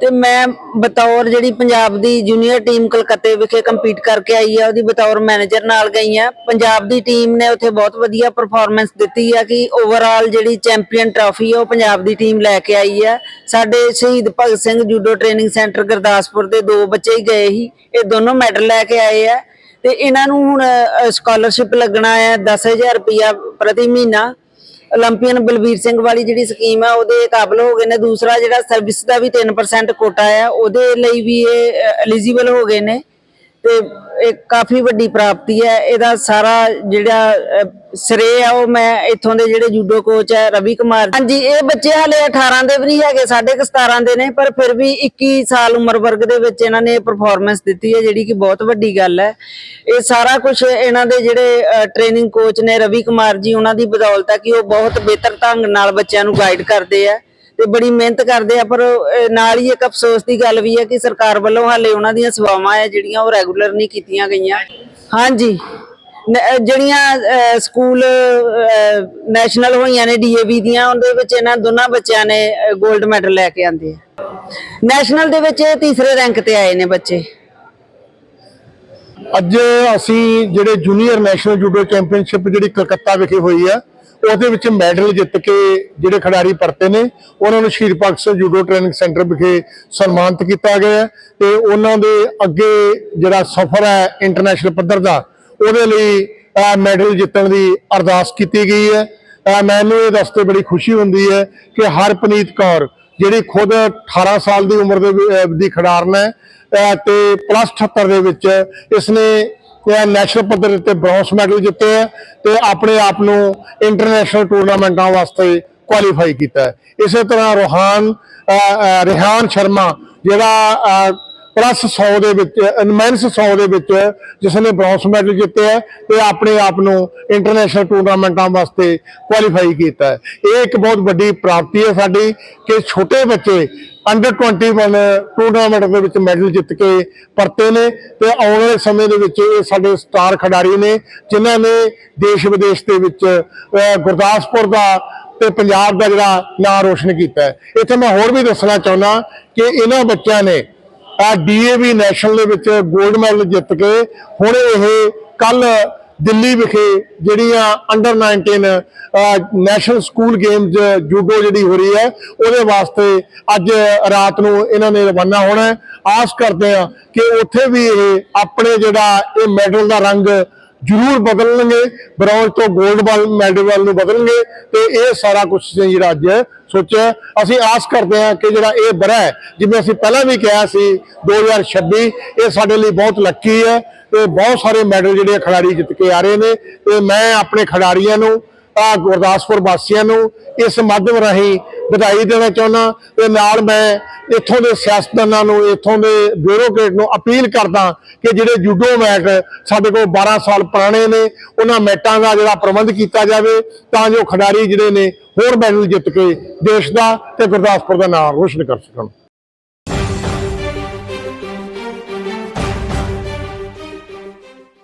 ਤੇ ਮੈਂ ਬਤੌਰ ਜਿਹੜੀ ਪੰਜਾਬ ਦੀ ਜੂਨੀਅਰ ਟੀਮ ਕਲਕੱਤੇ ਵਿਖੇ ਕੰਪੀਟ ਕਰਕੇ ਆਈ ਆ, ਉਹਦੀ ਬਤੌਰ ਮੈਨੇਜਰ ਨਾਲ ਗਈ ਆ। ਪੰਜਾਬ ਦੀ ਟੀਮ ਨੇ ਉੱਥੇ ਬਹੁਤ ਵਧੀਆ ਪਰਫਾਰਮੈਂਸ ਦਿੱਤੀ ਆ ਕਿ ਓਵਰਆਲ ਜਿਹੜੀ ਚੈਂਪੀਅਨ ਟਰਾਫੀ ਆ, ਉਹ ਪੰਜਾਬ ਦੀ ਟੀਮ ਲੈ ਕੇ ਆਈ ਆ। ਸਾਡੇ Shaheed Bhagat Singh judo training centre Gurdaspur ਦੇ ਦੋ ਬੱਚੇ ਹੀ ਗਏ ਸੀ, ਇਹ ਦੋਨੋਂ ਮੈਡਲ ਲੈ ਕੇ ਆਏ ਆ। ਤੇ ਇਹਨਾਂ ਨੂੰ ਹੁਣ ਸਕਾਲਰਸ਼ਿਪ ਲੱਗਣਾ ਹੈ 10000 ਰੁਪਇਆ ਪ੍ਰਤੀ ਮਹੀਨਾ। ਓਲੰਪੀਅਨ ਬਲਬੀਰ ਸਿੰਘ ਵਾਲੀ ਜਿਹੜੀ ਸਕੀਮ ਆ, ਉਹਦੇ ਕਾਬਲ ਹੋ ਗਏ ਨੇ। ਦੂਸਰਾ ਜਿਹੜਾ ਸਰਵਿਸ ਦਾ ਵੀ 3% ਕੋਟਾ ਹੈ ਉਹਦੇ ਲਈ ਵੀ ਇਹ ਐਲੀਜੀਬਲ ਹੋ ਗਏ ਨੇ। ਤੇ ਇਹ ਕਾਫੀ ਵੱਡੀ ਪ੍ਰਾਪਤੀ ਹੈ। ਇਹਦਾ ਸਾਰਾ ਜਿਹੜਾ ਅਹ, ਆ ਉਹ ਮੈਂ ਇੱਥੋਂ ਦੇ ਜਿਹੜੇ ਜੂਡੋ ਕੋਚ ਹੈ ਰਵੀ ਕੁਮਾਰ। ਹਾਂਜੀ ਇਹ ਬੱਚੇ ਹਲੇ 18 ਦੇ ਵੀ ਨਹੀਂ ਹੈਗੇ ਸਾਢੇ ਕੁ 17 ਦੇ ਨੇ ਪਰ ਫਿਰ ਵੀ 21 ਸਾਲ ਉਮਰ ਵਰਗ ਦੇ ਵਿੱਚ ਇਹਨਾਂ ਨੇ ਪਰਫਾਰਮੈਂਸ ਦਿੱਤੀ ਹੈ ਜਿਹੜੀ ਕਿ ਬਹੁਤ ਵੱਡੀ ਗੱਲ ਹੈ। ਇਹ ਸਾਰਾ ਕੁਝ ਇਹਨਾਂ ਦੇ ਜਿਹੜੇ ਟ੍ਰੇਨਿੰਗ ਕੋਚ ਨੇ ਰਵੀ ਕੁਮਾਰ ਜੀ ਉਹਨਾਂ ਦੀ ਬਦੌਲਤ ਹੈ ਕਿ ਉਹ ਬਹੁਤ ਬਿਹਤਰ ਢੰਗ ਨਾਲ ਬੱਚਿਆਂ ਨੂੰ ਗਾਈਡ ਕਰਦੇ ਆ ਤੇ ਬੜੀ ਮਿਹਨਤ ਕਰਦੇ ਆ, ਪਰ ਨਾਲ ਹੀ ਇੱਕ ਅਫਸੋਸ ਦੀ ਗੱਲ ਵੀ ਹੈ ਕਿ ਸਰਕਾਰ ਵੱਲੋਂ ਹਾਲੇ ਉਹਨਾਂ ਦੀਆਂ ਸੇਵਾਵਾਂ ਹੈ ਜਿਹੜੀਆਂ ਉਹ ਰੈਗੂਲਰ ਨਹੀਂ ਕੀਤੀਆਂ ਗਈਆਂ। ਹਾਂਜੀ। ਜਿਹੜੀਆਂ ਸਕੂਲ ਨੈਸ਼ਨਲ ਹੋਈਆਂ ਨੇ ਡੀਏਵੀ ਦੀਆਂ, ਉਹਦੇ ਵਿੱਚ ਇਹਨਾਂ ਦੋਨਾਂ ਬੱਚਿਆਂ ਨੇ 골ਡ ਮੈਡਲ ਲੈ ਕੇ ਆਂਦੇ ਆ। ਨੈਸ਼ਨਲ ਦੇ ਵਿੱਚ ਤੀਸਰੇ ਰੈਂਕ ਤੇ ਆਏ ਨੇ ਬੱਚੇ। ਅੱਜ ਅਸੀਂ ਜਿਹੜੇ ਜੂਨੀਅਰ ਨੈਸ਼ਨਲ ਜੂਡੋ ਚੈਂਪੀਅਨਸ਼ਿਪ ਜਿਹੜੀ ਕਲਕੱਤਾ ਵਿਖੇ ਹੋਈ ਆ ਉਹਦੇ ਵਿੱਚ ਮੈਡਲ ਜਿੱਤ ਕੇ ਜਿਹੜੇ ਖਿਡਾਰੀ ਪਰਤੇ ਨੇ, ਉਹਨਾਂ ਨੂੰ Shaheed Bhagat Singh judo training centre ਵਿਖੇ ਸਨਮਾਨਿਤ ਕੀਤਾ ਗਿਆ ਹੈ ਤੇ ਉਹਨਾਂ ਦੇ ਅੱਗੇ ਜਿਹੜਾ ਸਫ਼ਰ ਹੈ ਇੰਟਰਨੈਸ਼ਨਲ ਪੱਧਰ ਦਾ, ਉਹਦੇ ਲਈ ਮੈਡਲ ਜਿੱਤਣ ਦੀ ਅਰਦਾਸ ਕੀਤੀ ਗਈ ਹੈ। ਮੈਨੂੰ ਇਹ ਦੱਸਦੇ ਬੜੀ ਖੁਸ਼ੀ ਹੁੰਦੀ ਹੈ ਕਿ ਹਰਪਨੀਤ ਕੌਰ, ਜਿਹੜੀ ਖੁਦ 18 ਸਾਲ ਦੀ ਉਮਰ ਦੇ ਦੀ ਖਿਡਾਰਨ ਹੈ ਅਹ ਤੇ ਪਲੱਸ 78 ਦੇ ਵਿੱਚ ਇਸ ਨੇ ਇਹ ਨੈਸ਼ਨਲ ਪੱਧਰ ਤੇ ਬ੍ਰੌਂਜ਼ ਮੈਡਲ ਜਿੱਤੇ ਹੈ ਤੇ ਆਪਣੇ ਆਪ ਨੂੰ ਇੰਟਰਨੈਸ਼ਨਲ ਟੂਰਨਾਮੈਂਟਾਂ ਵਾਸਤੇ ਕੁਆਲੀਫਾਈ ਕੀਤਾ ਹੈ। ਇਸੇ ਤਰ੍ਹਾਂ ਰੋਹਾਨ ਰਿਹਾਨ ਸ਼ਰਮਾ, ਜਿਹੜਾ ਪਲੱਸ 100 ਦੇ ਵਿੱਚ ਮੈਨਸ 100 ਦੇ ਵਿੱਚ ਜਿਸ ਨੇ ਬ੍ਰੌਂਜ਼ ਮੈਡਲ ਜਿੱਤਿਆ ਹੈ ਤੇ ਆਪਣੇ ਆਪ ਨੂੰ ਇੰਟਰਨੈਸ਼ਨਲ ਟੂਰਨਾਮੈਂਟਾਂ ਵਾਸਤੇ ਕੁਆਲੀਫਾਈ ਕੀਤਾ ਇਹ ਇੱਕ ਬਹੁਤ ਵੱਡੀ ਪ੍ਰਾਪਤੀ ਹੈ ਸਾਡੀ ਕਿ ਛੋਟੇ ਬੱਚੇ ਅੰਡਰ 21 ਟੂਰਨਾਮੈਂਟ ਦੇ ਵਿੱਚ ਮੈਡਲ ਜਿੱਤ ਕੇ ਪਰਤੇ ਨੇ ਤੇ ਆਉਣ ਵਾਲੇ ਸਮੇਂ ਦੇ ਵਿੱਚ ਇਹ ਸਾਡੇ ਸਟਾਰ ਖਿਡਾਰੀ ਨੇ, ਜਿਨ੍ਹਾਂ ਨੇ ਦੇਸ਼ ਵਿਦੇਸ਼ ਦੇ ਵਿੱਚ ਗੁਰਦਾਸਪੁਰ ਦਾ ਤੇ ਪੰਜਾਬ ਦਾ ਜਿਹੜਾ ਨਾਂ ਰੋਸ਼ਨ ਕੀਤਾ ਹੈ। ਇੱਥੇ ਮੈਂ ਹੋਰ ਵੀ ਦੱਸਣਾ ਚਾਹੁੰਦਾ ਕਿ ਇਹਨਾਂ ਬੱਚਿਆਂ ਨੇ ਆ ਡੀਏਵੀ ਨੈਸ਼ਨਲ ਦੇ ਵਿੱਚ 골ਡ ਮੈਡਲ ਜਿੱਤ ਕੇ, ਹੁਣ ਇਹ ਕੱਲ ਦਿੱਲੀ ਵਿਖੇ ਜਿਹੜੀਆਂ under 19 national school games judo ਜਿਹੜੀ ਹੋ ਰਹੀ ਹੈ, ਉਹਦੇ ਵਾਸਤੇ ਅੱਜ ਰਾਤ ਨੂੰ ਇਹਨਾਂ ਨੇ ਰਵਾਨਾ ਹੋਣਾ ਆਸ ਕਰਦੇ ਆ ਕਿ ਉੱਥੇ ਵੀ ਇਹ ਆਪਣੇ ਜਿਹੜਾ ਇਹ ਮੈਡਲ ਦਾ ਰੰਗ ਜ਼ਰੂਰ ਬਦਲਣਗੇ। ਬ੍ਰੌਂਜ਼ ਤੋਂ 골ਡ ਵੱਲ ਮੈਡਲ ਵੱਲ ਨੂੰ ਬਦਲਣਗੇ ਤੇ ਇਹ ਸਾਰਾ ਕੁਝ ਜਿਹੜਾ ਅੱਜ ਸੋਚਿਆ ਅਸੀਂ ਆਸ ਕਰਦੇ ਹਾਂ ਕਿ ਜਿਹੜਾ ਇਹ ਬਰਾ ਜਿਵੇਂ ਅਸੀਂ ਪਹਿਲਾਂ ਵੀ ਕਿਹਾ ਸੀ 2026 ਇਹ ਸਾਡੇ ਲਈ ਬਹੁਤ ਲੱਕੀ ਹੈ। ਤੇ ਬਹੁਤ ਸਾਰੇ ਮੈਡਲ ਜਿਹੜੇ ਖਿਡਾਰੀ ਜਿੱਤ ਕੇ ਆ ਰਹੇ ਨੇ ਤੇ ਮੈਂ ਆਪਣੇ ਖਿਡਾਰੀਆਂ ਨੂੰ, ਆ ਗੁਰਦਾਸਪੁਰ ਵਾਸੀਆਂ ਨੂੰ ਇਸ ਮਾਧਿਅਮ ਰਾਹੀਂ ਵਧਾਈ ਦੇਣਾ ਚਾਹੁੰਦਾ ਤੇ ਨਾਲ ਮੈਂ ਇੱਥੋਂ ਦੇ ਸਿਆਸਤਦਾਨਾਂ ਨੂੰ, ਇੱਥੋਂ ਦੇ ਬਿਊਰੋਕਰੇਟ ਨੂੰ ਅਪੀਲ ਕਰਦਾ ਕਿ ਜਿਹੜੇ ਜੂਡੋ ਮੈਟ ਸਾਡੇ ਕੋਲ 12 ਸਾਲ ਪੁਰਾਣੇ ਨੇ, ਉਹਨਾਂ ਮੈਟਾਂ ਦਾ ਜਿਹੜਾ ਪ੍ਰਬੰਧ ਕੀਤਾ ਜਾਵੇ ਤਾਂ ਜੋ ਖਿਡਾਰੀ ਜਿਹੜੇ ਨੇ ਹੋਰ ਮੈਡਲ ਜਿੱਤ ਕੇ ਦੇਸ਼ ਦਾ ਤੇ ਗੁਰਦਾਸਪੁਰ ਦਾ ਨਾਮ ਰੋਸ਼ਨ ਕਰ ਸਕਣ।